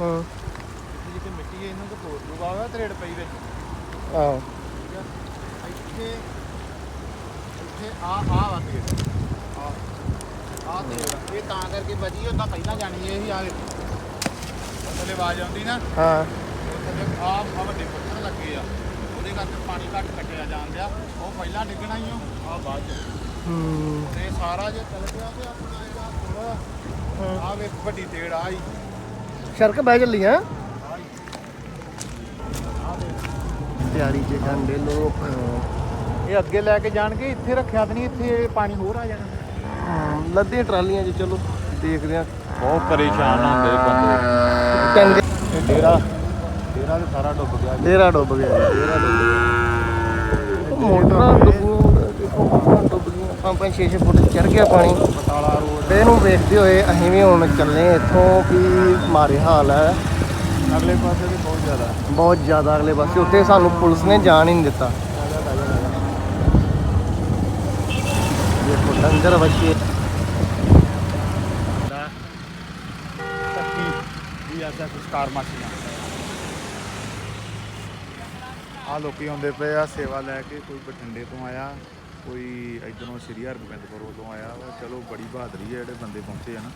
ਹਾਂ। ਜਿੱਥੇ ਮਿੱਟੀ ਹੈ ਇਹਨਾਂ ਤੋਂ ਤੋੜ ਲੂਗਾ ਹੋਇਆ ਤਰੇੜ ਪਈ ਵਿੱਚ। ਆਹੋ। ਠੀਕ ਆ? ਇੱਥੇ ਇੱਥੇ ਆ ਆ ਵਾ ਤੇੜ ਆ ਆ ਆ। ਇਹ ਤਾਂ ਕਰਕੇ ਬਜੀ ਹੁੰਦਾ ਪਹਿਲਾਂ ਜਾਣੀ ਇਹ ਹੀ ਆ ਥੱਲੇ ਆਵਾਜ਼ ਆਉਂਦੀ ਨਾ। ਹਾਂ। ਉਹ ਥੱਲੇ ਆ ਆ ਵੱਡੇ ਪੱਥਰ ਲੱਗੇ ਆ। ਉਹਦੇ ਕਰਕੇ ਪਾਣੀ ਘੱਟ ਕੱਟਿਆ ਜਾਂਦਿਆ ਉਹ ਪਹਿਲਾਂ ਡਿੱਗਣਾ ਹੀ ਆ। ਬਾਅਦ ਚ। ਹੂੰ। ਤੇ ਸਾਰਾ ਜੇ ਚੱਲ ਗਿਆ ਤੇ ਆਪਣਾ ਇਹਦਾ ਥੋੜਾ ਆ ਵੇਖ ਵੱਡੀ ਤੇੜ ਆ ਹੀ ਸੜਕ ਬਹਿ ਚੱਲੀ ਆ ਤਿਆਰੀ ਚ ਜਾਂਦੇ ਲੋਕ। ਇਹ ਅੱਗੇ ਲੈ ਕੇ ਜਾਣਗੇ ਇੱਥੇ ਰੱਖਿਆ ਤੇ ਨਹੀਂ ਇੱਥੇ ਪਾਣੀ ਹੋਰ ਆ ਜਾਣਾ। ਹਾਂ, ਲੱਦੀਆਂ ਟਰਾਲੀਆਂ 'ਚ ਚਲੋ ਦੇਖਦੇ ਆ ਬਹੁਤ ਪਰੇਸ਼ਾਨ ਹੁੰਦੇ ਬੰਦੇ। ਇਹ ਡੇਰਾ ਡੇਰਾ ਤੇ ਸਾਰਾ ਡੁੱਬ ਗਿਆ ਜੀ। ਡੇਰਾ ਡੁੱਬ ਗਿਆ ਜੀ, ਡੇਰਾ ਡੁੱਬ ਗਿਆ। ਮੋਟਰਾਂ ਡੁੱਬੀਆਂ। ਦੇਖੋ ਮੋਟਰਾਂ ਡੁੱਬ ਪੰਜ ਪੰਜ 6 ਫੁੱਟ ਚੜ ਗਿਆ ਪਾਣੀ। ਬਟਾਲਾ ਰੋਡ ਤੇ ਇਹਨੂੰ ਵੇਖਦੇ ਹੋਏ ਅਸੀਂ ਵੀ ਹੁਣ ਚੱਲੇ ਇੱਥੋਂ ਵੀ ਮਾਰੇ ਹਾਲ ਹੈ। ਅਗਲੇ ਪਾਸੇ ਵੀ ਬਹੁਤ ਜ਼ਿਆਦਾ ਬਹੁਤ ਜ਼ਿਆਦਾ ਅਗਲੇ ਪਾਸੇ। ਉੱਥੇ ਸਾਨੂੰ ਪੁਲਿਸ ਨੇ ਜਾਣ ਹੀ ਨਹੀਂ ਦਿੱਤਾ। ਦੇਖੋ ਡੰਗਰ ਆ ਲੋਕੀ ਆਉਂਦੇ ਪਏ ਆ ਸੇਵਾ ਲੈ ਕੇ ਕੋਈ ਬਠਿੰਡੇ ਤੋਂ ਆਇਆ। ਕੋਈ ਇਧਰੋਂ ਸ੍ਰੀ ਹਰਗੋਬਿੰਦਪੁਰ ਉਦੋਂ ਆਇਆ ਵਾ, ਚਲੋ ਬੜੀ ਬਹਾਦਰੀ ਹੈ ਜਿਹੜੇ ਬੰਦੇ ਪਹੁੰਚੇ ਆ ਨਾ।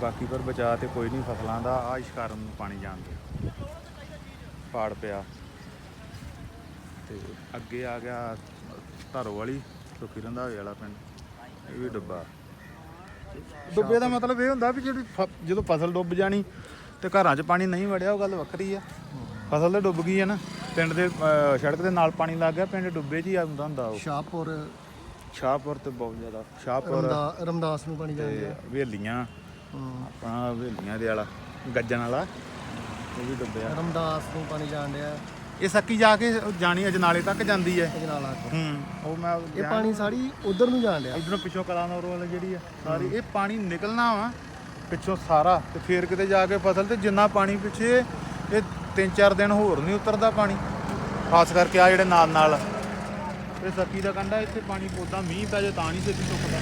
ਬਾਕੀ ਪਰ ਬਚਾ ਤੇ ਕੋਈ ਨਹੀਂ, ਫਸਲਾਂ ਦਾ ਆ ਇਸ਼ਕਾਰਨ ਨੂੰ ਪਾਣੀ ਜਾਣ ਦੇ ਪਾੜ ਪਿਆ। ਤੇ ਅੱਗੇ ਆ ਗਿਆ ਧਰੋ ਵਾਲੀ ਸੁਖੀ ਰੰਧਾਵੇ ਵਾਲਾ ਪਿੰਡ। ਇਹ ਵੀ ਡੁੱਬਾ। ਡੁੱਬੇ ਦਾ ਮਤਲਬ ਇਹ ਹੁੰਦਾ ਵੀ ਜਿਹੜੀ ਫ- ਜਦੋਂ ਫਸਲ ਡੁੱਬ ਜਾਣੀ ਤੇ ਘਰਾਂ 'ਚ ਪਾਣੀ ਨਹੀਂ ਵੜਿਆ, ਉਹ ਗੱਲ ਵੱਖਰੀ ਆ। ਫਸਲ ਤਾਂ ਡੁੱਬ ਗਈ ਹੈ ਨਾ। ਪਿੰਡ ਦੇ ਅਹ, ਸੜਕ ਦੇ ਨਾਲ ਪਾਣੀ ਲੱਗ ਗਿਆ ਪਿੰਡ ਡੁੱਬੇ ਹੀ ਆਉਂਦਾ ਹੁੰਦਾ ਉਹ। ਸ਼ਾਹਪੁਰ। ਸ਼ਾਹਪੁਰ ਤੇ ਬਹੁਤ ਜ਼ਿਆਦਾ ਸ਼ਾਹਪੁਰ ਰਮਦਾ ਰਮਦਾਸ ਨੂੰ ਪਾਣੀ ਤੇ ਜਾਂਦੇ ਆ ਹਵੇਲੀਆਂ ਹੂੰ। ਆਪਣਾ ਹਵੇਲੀਆਂ ਦੇ ਵਾਲਾ ਗੱਜਣ ਵਾਲਾ ਉਹ ਵੀ ਡੁੱਬਿਆ। ਰਮਦਾਸ ਨੂੰ ਪਾਣੀ ਜਾਂਦਿਆ ਇਹ ਸੱਕੀ ਜਾ ਕੇ ਜਾਣੀ ਅਜਨਾਲੇ ਤੱਕ ਜਾਂਦੀ ਹੈ ਅਜਨਾਲਾ ਤੋਂ ਹੂੰ ਉਹ ਮੈਂ ਇਹ ਪਾਣੀ ਸਾਰੀ ਉਧਰ ਨੂੰ ਜਾਣ ਡਿਆ। ਇਧਰੋਂ ਪਿੱਛੋਂ ਕਲਾਨੌਰ ਵਾਲੀ ਜਿਹੜੀ ਆ ਸਾਰੀ ਇਹ ਪਾਣੀ ਨਿਕਲਣਾ ਵਾ ਪਿੱਛੋਂ ਸਾਰਾ ਤੇ ਫੇਰ ਕਿਤੇ ਜਾ ਕੇ ਫਸਲ ਤੇ ਜਿੰਨਾ ਪਾਣੀ ਪਿੱਛੇ ਇਹ ਤਿੰਨ ਚਾਰ ਦਿਨ ਹੋਰ ਨਹੀਂ ਉਤਰਦਾ ਪਾਣੀ। ਖਾਸ ਕਰਕੇ ਆ ਜਿਹੜੇ ਨਾਲ ਨਾਲ ਇਹ ਸੱਕੀ ਦਾ ਕੰਡਾ, ਇੱਥੇ ਪਾਣੀ ਪੋਦਾ, ਮੀਂਹ ਪੈ ਜੇ ਤਾਂ ਨਹੀਂ ਛੇਤੀ ਸੁੱਕਦਾ।